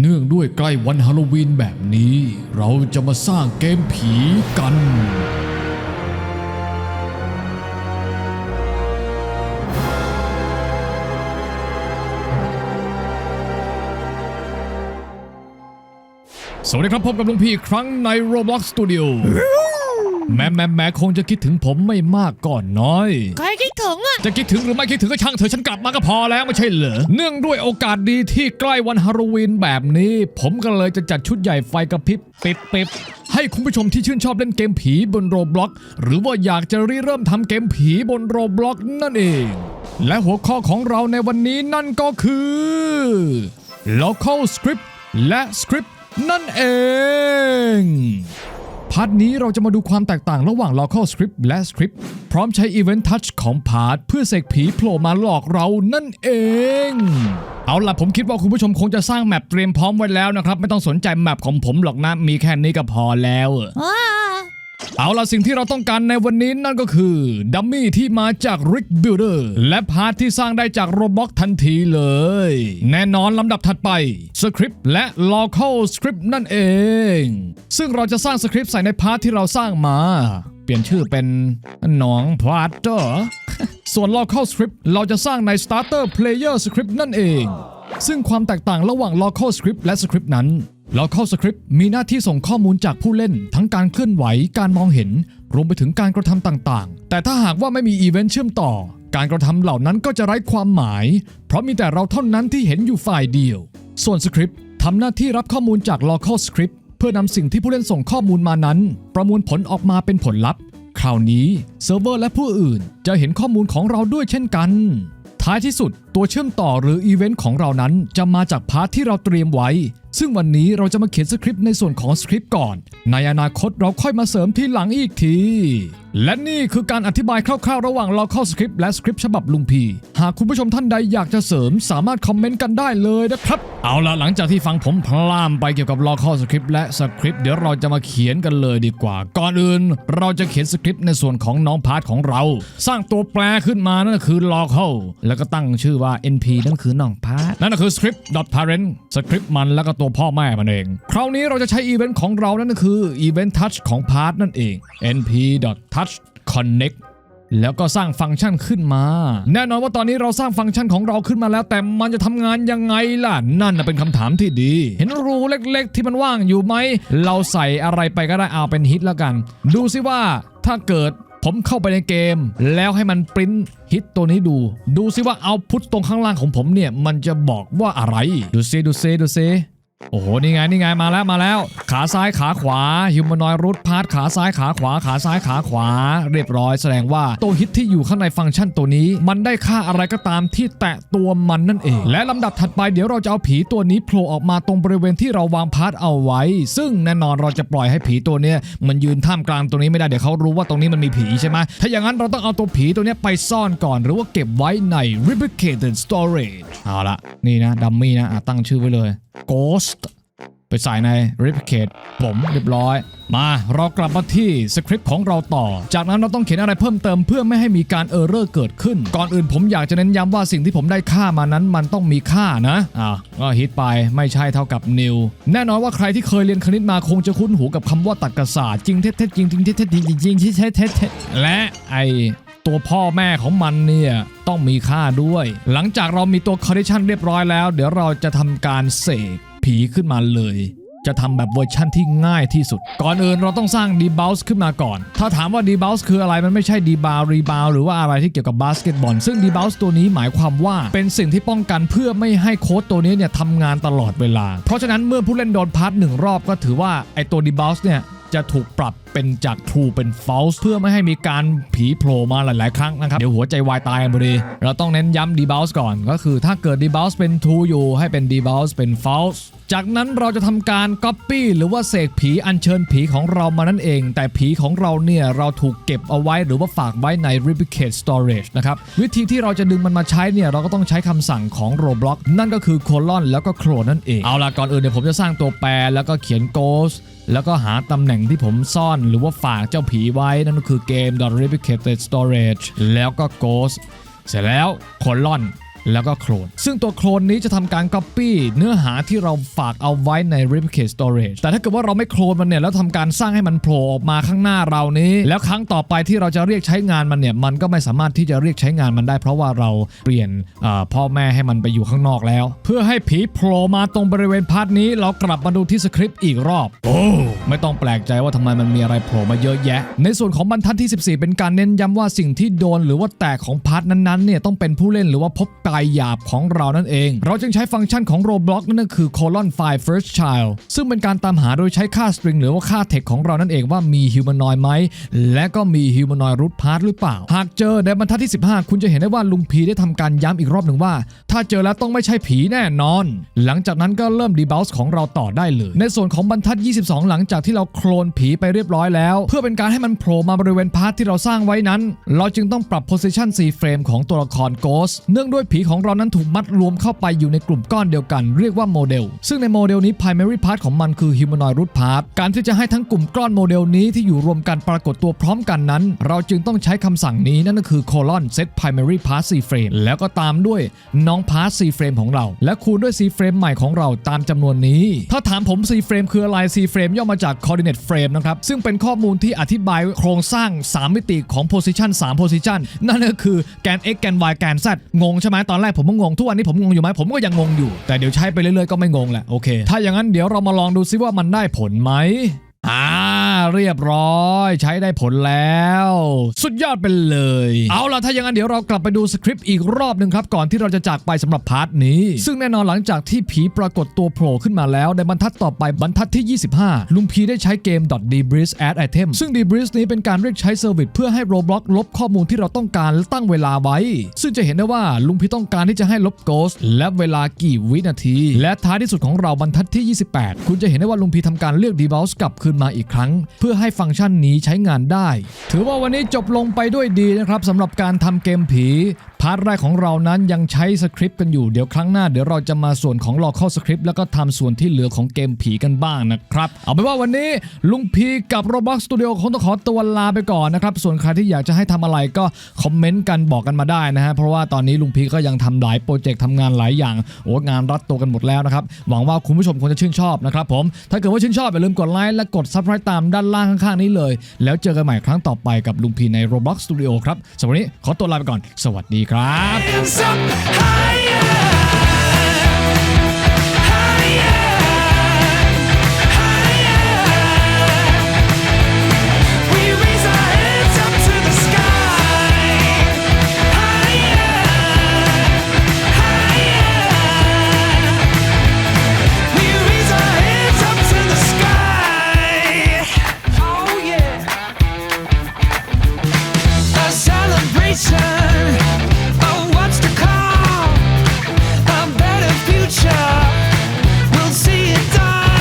เนื่องด้วยใกล้วันฮาโลวีนแบบนี้ เราจะมาสร้างเกมผีกัน สวัสดีครับพบกับลุงพี่อีกครั้งใน Roblox Studio แม่แม่แม่คงจะคิดถึงผมไม่มากก่อนน้อย ใครคิดถึ งอะจะคิดถึงหรือไม่คิดถึงก็ช่างเถอะฉันกลับมาก็พอแล้วไม่ใช่เหรอ เนื่องด้วยโอกาสดีที่ใกล้วันฮาโลวีนแบบนี้ ผมก็เลยจะจัดชุดใหญ่ไฟกระพริบปิบปิบให้คุณผู้ชมที่ชื่นชอบเล่นเกมผีบนโรบล็อกหรือว่าอยากจะริเริ่มทำเกมผีบนโรบล็อกนั่นเอง และหัวข้อของเราในวันนี้นั่นก็คือ local script และ script นั่นเอง พาร์ทนี้เราจะมาดูความแตกต่างระหว่าง local script และ script พร้อมใช้ event touch ของพาร์ทเพื่อเสกผีโผล่มาหลอกเรานั่นเอง เอาล่ะผมคิดว่าคุณผู้ชมคงจะสร้างแมปเตรียมพร้อมไว้แล้วนะครับ ไม่ต้องสนใจแมปของผมหรอกนะ มีแค่นี้ก็พอแล้ว ว้า เอาล่ะสิ่งที่เราต้องการในวันนี้นั่นก็คือดัมมี่ที่มาจาก Rick Builder และพาร์ทที่สร้างได้จาก Roblox ทันทีเลย แน่นอนลำดับถัดไปสคริปต์และ Local Script นั่นเอง ซึ่งเราจะสร้างสคริปต์ใส่ในพาร์ทที่เราสร้างมา เปลี่ยนชื่อเป็นหนองพาร์ตเตอร์ส่วน Local Script เราจะสร้างใน Starter Player Script นั่นเอง ซึ่งความแตกต่างระหว่าง local script และ script นั้น local script มีหน้าที่ส่งข้อมูลจากผู้เล่น ทั้งการเคลื่อนไหวการมองเห็น รวมไปถึงการกระทำต่างๆ แต่ถ้าหากว่าไม่มีอีเวนต์เชื่อมต่อ การกระทำเหล่านั้นก็จะไร้ความหมาย เพราะมีแต่เราเท่านั้นที่เห็นอยู่ฝ่ายเดียว ส่วน script ทำหน้าที่รับข้อมูลจาก local script เพื่อนำสิ่งที่ผู้เล่นส่งข้อมูลมานั้น ประมวลผลออกมาเป็นผลลัพธ์ คราวนี้เซิร์ฟเวอร์และผู้อื่นจะเห็นข้อมูลของเราด้วยเช่นกัน ท้ายที่สุดตัวเชื่อมต่อหรืออีเวนต์ของเรานั้นจะมาจากพาร์ทที่เราเตรียมไว้ ซึ่งวันนี้เราจะมาเขียนสคริปต์ในส่วนของสคริปต์ก่อน ในอนาคตเราค่อยมาเสริมที่หลังอีกที และนี่คือการอธิบายคร่าวๆ ระหว่าง local script และสคริปต์ฉบับลุงพี หากคุณผู้ชมท่านใดอยากจะเสริมสามารถคอมเมนต์กันได้เลยนะครับ เอาละหลังจากที่ฟังผมพลามไปเกี่ยวกับ local script และสคริปต์เดี๋ยวเราจะมาเขียนกันเลยดีกว่า ก่อนอื่น เราจะเขียนสคริปต์ในส่วนของน้องพาร์ทของเรา สร้างตัวแปรขึ้นมานั่นคือ local แล้วก็ตั้งชื่อว่า np นั่นคือน้องพาร์ทนั่นก็คือ script parent สคริปต์มันแล้วก็ตัวพ่อแม่มันเอง คราวนี้เราจะใช้อีเวนต์ของเรานั่นก็คือ event touch ของพาร์ทนั่นเอง np touch connect แล้วก็สร้างฟังก์ชันขึ้นมา แน่นอนว่าตอนนี้เราสร้างฟังก์ชันของเราขึ้นมาแล้ว แต่มันจะทำงานยังไงล่ะ นั่นเป็นคำถามที่ดี เห็นรูเล็กๆ ที่มันว่างอยู่ไหม เราใส่อะไรไปก็ได้เอาเป็นฮิตแล้วกัน ดูซิว่าถ้าเกิด ผมเข้าไปในเกม แล้วให้มันปริ้นฮิตตัวนี้ดู ดูซิว่าเอาพุทตรงข้างล่างของผมเนี่ย มันจะบอกว่าอะไร ดูซิดูซิดูซิ โอ้โห นี่ไง นี่ไง มาแล้วมาแล้ว ขาซ้ายขาขวาฮิวแมนอยรูทพาร์ทขาซ้ายขาขวา ขาซ้ายขาขวา เรียบร้อยแสดงว่าตัวฮิตที่อยู่ข้างในฟังก์ชันตัวนี้ มันได้ค่าอะไรก็ตามที่แตะตัวมันนั่นเอง และลำดับถัดไปเดี๋ยวเราจะเอาผีตัวนี้โผล่ออกมาตรงบริเวณที่เราวางพาร์ทเอาไว้ ซึ่งแน่นอนเราจะปล่อยให้ผีตัวเนี้ยมันยืนท่ามกลางตรงนี้ไม่ได้เดี๋ยวเขารู้ว่าตรงนี้มันมีผีใช่ไหมถ้าอย่างนั้นเราต้องเอาตัวผีตัวเนี้ยไปซ่อนก่อน หรือว่าเก็บไว้ใน replicated storage เอาละนี่นะดัมมี่นะอะตั้งชื่อไว้เลย ghost ไปใส่ใน replicate ผมเรียบร้อย มาเรากลับมาที่สคริปต์ของเราต่อ จากนั้นเราต้องเขียนอะไรเพิ่มเติมเพื่อไม่ให้มีการเออร์เรอร์เกิดขึ้น ก่อนอื่นผมอยากจะเน้นย้ำว่าสิ่งที่ผมได้ค่ามานั้นมันต้องมีค่านะอะก็ฮิตไปไม่ใช่เท่ากับ new แน่นอนว่าใครที่เคยเรียนคณิตมาคงจะคุ้นหูกับคำว่าตรรกศาสตร์จริงเท็จเท็จจริงจริงเท็จเท็จจริงจริงจริงเท็จเท็จเท็จเท็จและไอตัวพ่อแม่ของมันเนี่ยต้องมีค่าด้วย หลังจากเรามีตัว condition เรียบร้อยแล้ว เดี๋ยวเราจะทำการเสก ผีขึ้นมาเลย จะทำแบบเวอร์ชั่นที่ง่ายที่สุด ก่อนอื่นเราต้องสร้าง debounce ขึ้นมาก่อน ถ้าถามว่า debounce คืออะไรมันไม่ใช่ debound rebound หรือว่าอะไรที่เกี่ยวกับบาสเกตบอลซึ่ง debounce ตัวนี้หมายความว่าเป็นสิ่งที่ป้องกันเพื่อไม่ให้โค้ดตัวนี้เนี่ยทำงานตลอดเวลา เพราะฉะนั้นเมื่อผู้เล่นโดนพาร์ทหนึ่งรอบก็ถือว่าไอตัว debounce เนี่ยจะถูกปรับ เป็นจาก true เป็น false เพื่อไม่ให้มีการผีโผล่มาหลาย ๆ ครั้งนะครับ เดี๋ยวหัวใจวายตายกันพอดีเราต้องเน้นย้ำ debounce ก่อน ก็คือถ้าเกิด debounce เป็น true อยู่ให้เป็น debounce เป็น false จากนั้นเราจะทำการ copy หรือว่าเสกผีอัญเชิญผีของเรามานั่นเอง แต่ผีของเราเนี่ยเราถูกเก็บเอาไว้หรือว่าฝากไว้ใน replicate storage นะครับวิธีที่เราจะดึงมันมาใช้เนี่ยเราก็ต้องใช้คำสั่งของ roblox นั่นก็คือ colon แล้วก็ clone นั่นเองเอาล่ะก่อนอื่นเดี๋ยวผมจะสร้างตัวแปรแล้วก็เขียน ghost แล้วก็หาตำแหน่งที่ผมซ่อนหรือว่าฝากเจ้าผีไว้นั่นก็คือเกม The Replicated Storage แล้วก็ Ghost เสร็จแล้วคนล่อน แล้วก็โคลน ซึ่งตัวโคลนนี้จะทำการ Copy เนื้อหาที่เราฝากเอาไว้ใน Replicate Storage แต่ถ้าเกิดว่าเราไม่โคลนมันเนี่ย แล้วทำการสร้างให้มันโผล่ออกมาข้างหน้าเรานี้ แล้วครั้งต่อไปที่เราจะเรียกใช้งานมันเนี่ย มันก็ไม่สามารถที่จะเรียกใช้งานมันได้ เพราะว่าเราเปลี่ยนเอ่อพ่อแม่ให้มันไปอยู่ข้างนอกแล้ว เพื่อให้ผีโผล่มาตรงบริเวณพาร์ทนี้ เรากลับมาดูที่สคริปต์อีกรอบ โอ้ไม่ต้องแปลกใจว่าทำไมมันมีอะไรโผล่มาเยอะแยะ ในส่วนของบรรทัดที่ 14 เป็นการเน้นย้ำว่าสิ่งที่โดน หรือว่าแตกของพาร์ทนั้นๆเนี่ยต้องเป็นผู้เล่นหรือว่าพบกายหยาบของเรานั่นเอง เราจึงใช้ฟังก์ชันของ Roblox นั่นก็คือ colon file first child ซึ่งเป็นการตามหาโดยใช้ค่า string หรือว่าค่า text ของเรานั่นเองว่ามี humanoid ไหม และก็มี humanoid root part หรือเปล่า หากเจอในบรรทัดที่ 15 คุณจะเห็นได้ว่าลุงพีได้ทำการย้ำอีกรอบหนึ่งว่า ถ้าเจอแล้วต้องไม่ใช่ผีแน่นอน หลังจากนั้นก็เริ่ม debug ของเราต่อได้เลย ในส่วนของบรรทัด 22 หลังจากที่เราโคลนผีไปเรียบร้อยแล้ว เพื่อเป็นการให้มันโผล่มาบริเวณพาร์ทที่เราสร้างไว้นั้น เราจึงต้องปรับ position C frame ของตัวละคร Ghost เนื่องด้วยผีของเรานั้นถูกมัดรวมเข้าไปอยู่ในกลุ่มก้อนเดียวกัน เรียกว่าโมเดล ซึ่งในโมเดลนี้ primary part ของมันคือ humanoid root part การที่จะให้ทั้งกลุ่มก้อนโมเดลนี้ที่อยู่รวมกันปรากฏตัวพร้อมกันนั้น เราจึงต้องใช้คำสั่งนี้นั่นก็คือ colon set primary part C frame แล้วก็ตามด้วยน้อง part C frame ของเรา และคูณด้วย C frame ใหม่ของเราตามจำนวนนี้ ถ้าถามผม C frame คืออะไร C frame ย่อมาจาก coordinate frame นะครับ ซึ่งเป็นข้อมูลที่อธิบายโครงสร้าง 3 มิติของ position 3 position นั่นก็คือแกน x แกน y แกน z งงใช่ไหมตอนแรกผมก็งงทุกวันนี้ผมงงอยู่ไหมผมก็ยังงงอยู่ แต่เดี๋ยวใช้ไปเรื่อยๆก็ไม่งงแหละโอเค ถ้าอย่างนั้นเดี๋ยวเรามาลองดูซิว่ามันได้ผลไหมอ่า เรียบร้อยใช้ได้ผลแล้ว สุดยอดไปเลย เอาล่ะถ้าอย่างนั้นเดี๋ยวเรากลับไปดูสคริปต์อีกรอบหนึ่งครับ ก่อนที่เราจะจากไปสำหรับพาร์ทนี้ ซึ่งแน่นอนหลังจากที่ผีปรากฏตัวโผล่ขึ้นมาแล้ว ในบรรทัดต่อไปบรรทัดที่ 25 ลุงพีได้ใช้เกม .debris add item ซึ่ง debris นี้เป็นการเรียกใช้เซอร์วิสเพื่อให้ Roblox ลบข้อมูลที่เราต้องการและตั้งเวลาไว้ ซึ่งจะเห็นได้ว่าลุงพีต้องการที่จะให้ลบ Ghost และเวลากี่วินาที และท้ายที่สุดของเราบรรทัดที่ 28 คุณจะเห็นได้ว่าลุงพีทำการเลือก debug กลับคืนมาอีกครั้งเพื่อให้ฟังก์ชันนี้ใช้งานได้ ถือว่าวันนี้จบลงไปด้วยดีนะครับสำหรับการทำเกมผีพาร์ทแรกของเรานั้นยังใช้สคริปต์กันอยู่เดี๋ยวครั้งหน้าเดี๋ยวเราจะมาส่วนของ local script แล้วก็ทำส่วนที่เหลือของเกมผีกันบ้างนะครับ เอาเป็นว่าวันนี้ลุงพีกับ Roblox Studio คงต้องขอตัวลาไปก่อนนะครับส่วนใครที่อยากจะให้ทำอะไรก็คอมเมนต์กันบอกกันมาได้นะฮะเพราะว่าตอนนี้ลุงพีก็ยังทำหลายโปรเจกต์ทำงานหลายอย่างโอ้งานรัดตัวกันหมดแล้วนะครับหวังว่าคุณผู้ชมคงจะชื่นชอบนะครับผมถ้าเกิดว่าชื่นชอบอย่าลืมกดไลค์และกด subscribe ตามด้านล่างข้างๆนี้เลย แล้วเจอกันใหม่ครั้งต่อไปกับลุงพีใน Roblox Studio ครับสำหรับวันนี้ขอตัวลาไปก่อน สวัสดีครับ